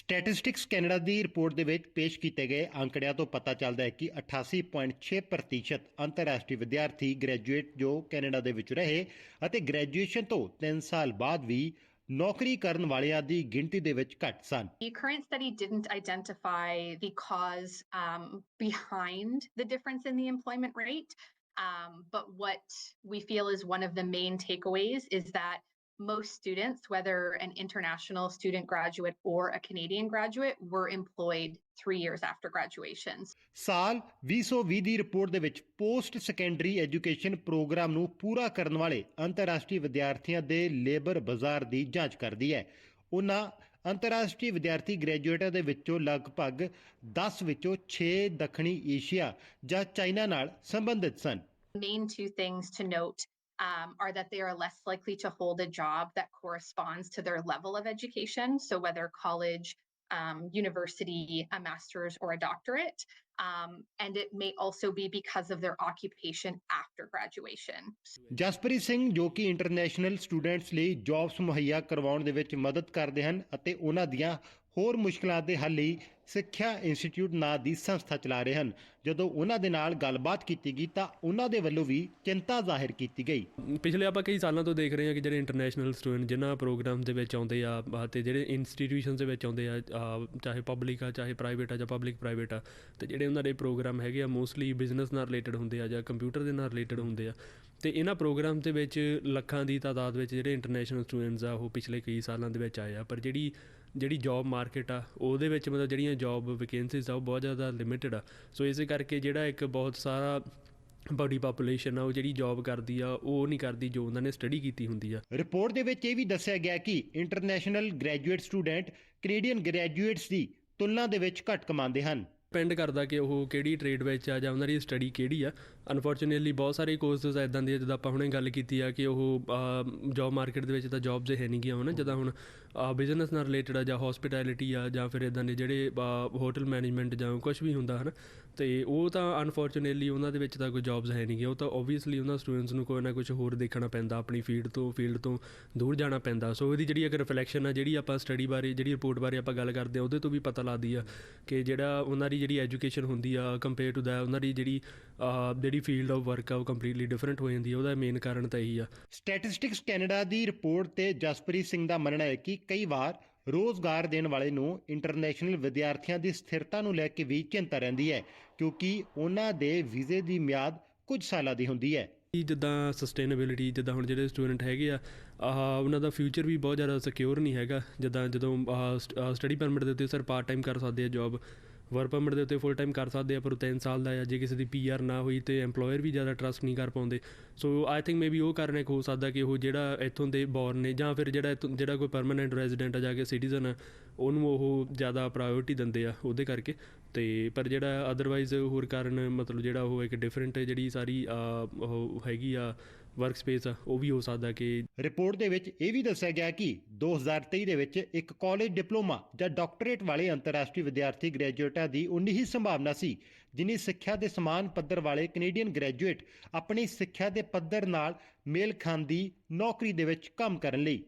Statistics Canada ਦੀ report ਦੇ ਵਿੱਚ ਪੇਸ਼ ਕੀਤੇ ਗਏ ਅੰਕੜਿਆਂ ਤੋਂ ਪਤਾ ਚੱਲਦਾ ਹੈ ਕਿ 88.6% ਅੰਤਰਰਾਸ਼ਟਰੀ ਵਿਦਿਆਰਥੀ ਗ੍ਰੈਜੂਏਟ ਜੋ ਕੈਨੇਡਾ ਦੇ ਵਿੱਚ ਰਹੇ ਅਤੇ ਗ੍ਰੈਜੂਏਸ਼ਨ ਤੋਂ 3 ਸਾਲ ਬਾਅਦ ਵੀ ਨੌਕਰੀ ਕਰਨ ਵਾਲਿਆਂ ਦੀ ਗਿਣਤੀ ਦੇ ਵਿੱਚ ਘੱਟ ਸਨ The current study didn't identify the cause um, behind the difference in the employment rate. Um, but what we feel is one of the main takeaways is that most students, whether an international student graduate or a Canadian graduate, were employed three years after graduation. ਸਾਲ 2020 ਦੀ report ਦੇ ਵਿੱਚ post secondary education programme ਨੂੰ ਪੂਰਾ ਕਰਨ ਵਾਲੇ ਅੰਤਰਰਾਸ਼ਟਰੀ ਵਿਦਿਆਰਥੀਆਂ ਦੇ ਲੇਬਰ ਬਾਜ਼ਾਰ ਦੀ ਜਾਂਚ ਕਰਦੀ ਹੈ ਉਹਨਾਂ ਅੰਤਰਰਾਸ਼ਟਰੀ ਵਿਦਿਆਰਥੀ ਗ੍ਰੈਜੂਏਟਾਂ ਦੇ ਵਿੱਚੋਂ ਲਗਭਗ 10 ਵਿੱਚੋਂ 6 ਦੱਖਣੀ ਏਸ਼ੀਆ ਜਾਂ ਚਾਈਨਾ ਨਾਲ ਸੰਬੰਧਿਤ ਸਨ main two things to note um, are that they are less likely to hold a job that corresponds to their level of education. So, whether college, um, university, a master's, or a doctorate. Um, and it may also be because of their occupation after graduation. Jaspreet Singh ਜੋ ਕਿ international students ਲਈ jobs ਮੁਹੱਈਆ ਕਰਵਾਉਣ ਦੇ ਵਿੱਚ ਮਦਦ ਕਰਦੇ ਹਨ ਅਤੇ ਉਹਨਾਂ ਦੀਆਂ ਹੋਰ ਮੁਸ਼ਕਲਾਂ ਦੇ ਹੱਲ ਲਈ ਸਿੱਖਿਆ ਇੰਸਟੀਚਿਊਟ ਨਾਂ ਦੀ ਸੰਸਥਾ ਚਲਾ ਰਹੇ ਹਨ। ਜਦੋਂ ਉਹਨਾਂ ਦੇ ਨਾਲ ਗੱਲਬਾਤ ਕੀਤੀ ਗਈ ਤਾਂ ਉਹਨਾਂ ਦੇ ਵੱਲੋਂ ਵੀ ਚਿੰਤਾ ਜ਼ਾਹਿਰ ਕੀਤੀ ਗਈ। ਪਿਛਲੇ ਆਪਾਂ ਕਈ ਸਾਲਾਂ ਤੋਂ ਦੇਖ ਰਹੇ ਹਾਂ ਕਿ ਜਿਹੜੇ ਇੰਟਰਨੈਸ਼ਨਲ ਸਟੂਡੈਂਟ ਜਿਨ੍ਹਾਂ ਪ੍ਰੋਗਰਾਮ ਦੇ ਵਿੱਚ ਆਉਂਦੇ ਆ ਅ, ਤੇ ਜਿਹੜੇ ਇੰਸਟੀਟਿਊਸ਼ਨਸ ਦੇ ਵਿੱਚ ਆਉਂਦੇ ਆ ਚਾਹੇ ਪਬਲਿਕ ਆ ਚਾਹੇ ਪ੍ਰਾਈਵੇਟ ਆ ਜਾਂ ਪਬਲਿਕ ਪ੍ਰਾਈਵੇਟ ਆ ਤੇ ਜਿਹੜੇ ਉਹਨਾਂ ਦੇ ਪ੍ਰੋਗਰਾਮ ਹੈਗੇ ਆ ਮੋਸਟਲੀ ਬਿਜ਼ਨਸ ਨਾਲ ਰਿਲੇਟਡ ਹੁੰਦੇ ਆ ਜਾਂ ਕੰਪਿਊਟਰ ਦੇ ਨਾਲ ਰਿਲੇਟਡ ਹੁੰਦੇ ਆ। ਤੇ ਇਹਨਾਂ ਪ੍ਰੋਗਰਾਮ ਦੇ ਵਿੱਚ ਲੱਖਾਂ ਦੀ ਤਾਦਾਦ ਵਿੱਚ ਜਿਹੜੇ ਇੰਟਰਨੈਸ਼ਨਲ ਸਟੂਡੈਂਟਸ ਆ ਉਹ ਪਿਛਲੇ ਕਈ ਸਾਲਾਂ ਦੇ ਵਿੱਚ ਆਏ ਆ ਪਰ ਜਿਹੜੀ ਜਿਹੜੀ ਜੌਬ ਮਾਰਕੀਟ ਆ, ਉਹਦੇ ਵਿੱਚ ਮਤਲਬ ਜਿਹੜੀਆਂ ਜੌਬ ਵੈਕੈਂਸੀਜ਼ ਆ, ਉਹ ਬਹੁਤ ਜ਼ਿਆਦਾ ਲਿਮਿਟਿਡ ਆ। ਸੋ ਇਸੇ ਕਰਕੇ ਜਿਹੜਾ ਇੱਕ ਬਹੁਤ ਸਾਰਾ ਬੜੀ ਪੋਪੂਲੇਸ਼ਨ ਆ, ਉਹ ਜਿਹੜੀ ਜੌਬ ਕਰਦੀ ਆ, ਉਹ ਨਹੀਂ ਕਰਦੀ ਜੋ ਉਹਨਾਂ ਨੇ ਸਟੱਡੀ ਕੀਤੀ ਹੁੰਦੀ ਆ। ਰਿਪੋਰਟ ਦੇ ਵਿੱਚ ਇਹ ਵੀ ਦੱਸਿਆ ਗਿਆ ਕਿ international graduate student Canadian graduates ਦੀ ਤੁਲਨਾ ਦੇ ਵਿੱਚ ਘੱਟ ਕਮਾਉਂਦੇ ਹਨ। ਡਿਪੈਂਡ ਕਰਦਾ ਕਿ ਉਹ ਕਿਹੜੀ ਟ੍ਰੇਡ ਵਿੱਚ ਆ ਜਾਂ ਉਹਨਾਂ ਦੀ ਸਟੱਡੀ ਕਿਹੜੀ ਆ। ਅਨਫੋਰਚੂਨੇਟਲੀ ਬਹੁਤ ਸਾਰੇ ਕੋਰਸਸ ਐਦਾਂ ਦੇ ਜਿੱਦਾਂ ਆਪਾਂ ਹੁਣੇ ਗੱਲ ਕੀਤੀ ਆ ਕਿ ਉਹ ਜੌਬ ਮਾਰਕੀਟ ਦੇ ਵਿੱਚ ਤਾਂ ਜੌਬਸ ਹੈ ਨਹੀਂ ਗਿਆ ਹੁਣ, ਜਿੱਦਾਂ ਹੁਣ ਬਿਜ਼ਨਸ ਨਾਲ ਰਿਲੇਟਡ ਆ ਜਾਂ ਹਸਪਿਟੈਲਿਟੀ ਆ ਜਾਂ ਫਿਰ ਇਦਾਂ ਦੇ ਜਿਹੜੇ ਹੋਟਲ ਮੈਨੇਜਮੈਂਟ ਜਾਂ ਕੁਝ ਵੀ ਹੁੰਦਾ ਹਨ, ਤੇ ਉਹ ਤਾਂ ਅਨਫੋਰਚੂਨੇਟਲੀ ਉਹਨਾਂ ਦੇ ਵਿੱਚ ਤਾਂ ਕੋਈ ਜੌਬਸ ਹੈ ਨਹੀਂ ਗਿਆ। ਉਹ ਤਾਂ ਓਬਵੀਅਸਲੀ ਉਹਨਾਂ ਸਟੂਡੈਂਟਸ ਨੂੰ ਕੋਈ ਨਾ ਕੁਝ ਹੋਰ ਦੇਖਣਾ ਪੈਂਦਾ, ਆਪਣੀ ਫੀਲਡ ਤੋਂ ਫੀਲਡ ਤੋਂ ਦੂਰ ਜਾਣਾ ਪੈਂਦਾ। ਸੋ ਇਹਦੀ ਜਿਹੜੀ ਇੱਕ ਰਿਫਲੈਕਸ਼ਨ ਆ, ਜਿਹੜੀ ਆਪਾਂ ਸਟੱਡੀ ਬਾਰੇ, ਜਿਹੜੀ ਰਿਪੋਰਟ ਬਾਰੇ ਆਪਾਂ ਗੱਲ ਕਰਦੇ ਆ, ਉਹਦੇ ਤੋਂ ਵੀ ਪਤਾ ਲੱਗਦੀ ਆ ਕਿ ਜਿਹੜਾ ਉਹਨਾਂ ਦੀ ਜਿਹੜੀ ਐਜੂਕੇਸ਼ਨ ਹੁੰਦੀ ਆ ਕੰਪੇਅਰ ਟੂ ਦਾ ਉਹਨਾਂ ਦੀ ਜਿਹੜੀ ਜਿਹੜੀ ਫੀਲਡ ਆਫ ਵਰਕ ਆ ਉਹ ਕੰਪਲੀਟਲੀ ਡਿਫਰੈਂਟ ਹੋ ਜਾਂਦੀ ਆ ਉਹਦਾ ਮੇਨ ਕਾਰਨ ਤਾਂ ਇਹੀ ਆ। ਸਟੈਟਿਸਟਿਕਸ ਕੈਨੇਡਾ ਦੀ ਰਿਪੋਰਟ ਤੇ ਜਸਪ੍ਰੀਤ ਸਿੰਘ ਦਾ ਮੰਨਣਾ ਹੈ ਕਿ ਕਈ ਵਾਰ ਰੋਜ਼ਗਾਰ ਦੇਣ ਵਾਲੇ ਨੂੰ ਇੰਟਰਨੈਸ਼ਨਲ ਵਿਦਿਆਰਥੀਆਂ ਦੀ ਸਥਿਰਤਾ ਨੂੰ ਲੈ ਕੇ ਵੀ ਚਿੰਤਾ ਰਹਿੰਦੀ ਹੈ ਕਿਉਂਕਿ ਉਹਨਾਂ ਦੇ ਵੀਜ਼ੇ ਦੀ ਮਿਆਦ ਕੁਝ ਸਾਲਾਂ ਦੀ ਹੁੰਦੀ ਹੈ। ਜਿੱਦਾਂ ਸਸਟੇਨੇਬਿਲਿਟੀ ਜਿੱਦਾਂ ਹੁਣ ਜਿਹੜੇ ਸਟੂਡੈਂਟ ਹੈਗੇ ਆ ਉਹਨਾਂ ਦਾ ਫਿਊਚਰ ਵੀ ਬਹੁਤ ਜ਼ਿਆਦਾ ਸਿਕਿਉਰ ਨਹੀਂ ਹੈਗਾ ਜਿੱਦਾਂ ਜਦੋਂ ਸਟੱਡੀ ਪਰਮਿਟ ਦੇ ਉੱਤੇ ਸਰ ਪਾਰਟ ਟਾਈਮ ਕਰ ਸਕਦੇ ਆ ਜੌਬ ਵਰਕ ਪਰਮਿਟ ਦੇ ਉੱਤੇ ਫੁੱਲ ਟਾਈਮ ਕਰ ਸਕਦੇ ਆ, ਪਰ 3 ਸਾਲ ਦਾ ਆ। ਜੇ ਕਿਸੇ ਦੀ ਪੀਆਰ ਨਾ ਹੋਈ ਤੇ EMPLOYER ਵੀ ਜ਼ਿਆਦਾ ਟਰਸਟ ਨਹੀਂ ਕਰ ਪਾਉਂਦੇ। ਸੋ ਆਈ ਥਿੰਕ ਮੇਬੀ ਉਹ ਕਾਰਨ ਇੱਕ ਹੋ ਸਕਦਾ ਕਿ ਉਹ ਜਿਹੜਾ ਇੱਥੋਂ ਦੇ ਬੋਰਨ ਨੇ ਜਾਂ ਫਿਰ ਜਿਹੜਾ ਜਿਹੜਾ ਕੋਈ ਪਰਮਨੈਂਟ ਰੈਜ਼ੀਡੈਂਟ ਆ, ਜਾ ਕੇ ਸਿਟੀਜ਼ਨ ਆ, ਉਹਨੂੰ ਉਹ ਜ਼ਿਆਦਾ ਪ੍ਰਾਇੋਰਟੀ ਦਿੰਦੇ ਆ, ਉਹਦੇ ਕਰਕੇ। ਅਤੇ ਪਰ ਜਿਹੜਾ ਅਦਰਵਾਈਜ਼ ਹੋਰ ਕਾਰਨ ਮਤਲਬ ਜਿਹੜਾ ਉਹ ਇੱਕ ਡਿਫਰੈਂਟ ਜਿਹੜੀ ਸਾਰੀ ਉਹ ਹੈਗੀ ਆ ਵਰਕ ਸਪੇਸ ਆ, ਉਹ ਵੀ ਹੋ ਸਕਦਾ ਕਿ ਰਿਪੋਰਟ ਦੇ ਵਿੱਚ ਇਹ ਵੀ ਦੱਸਿਆ ਗਿਆ ਕਿ 2023 ਦੇ ਵਿੱਚ ਇੱਕ ਕਾਲਜ ਡਿਪਲੋਮਾ ਜਾਂ ਡਾਕਟਰੇਟ ਵਾਲੇ ਅੰਤਰਰਾਸ਼ਟਰੀ ਵਿਦਿਆਰਥੀ ਗ੍ਰੈਜੂਏਟਾਂ ਦੀ ਉਨੀ ਹੀ ਸੰਭਾਵਨਾ ਸੀ, ਜਿੰਨੀ ਸਿੱਖਿਆ ਦੇ ਸਮਾਨ ਪੱਧਰ ਵਾਲੇ ਕੈਨੇਡੀਅਨ ਗ੍ਰੈਜੂਏਟ ਆਪਣੀ ਸਿੱਖਿਆ ਦੇ ਪੱਧਰ ਨਾਲ ਮੇਲ ਖਾਂਦੀ ਨੌਕਰੀ ਦੇ ਵਿੱਚ ਕੰਮ ਕਰਨ ਲਈ।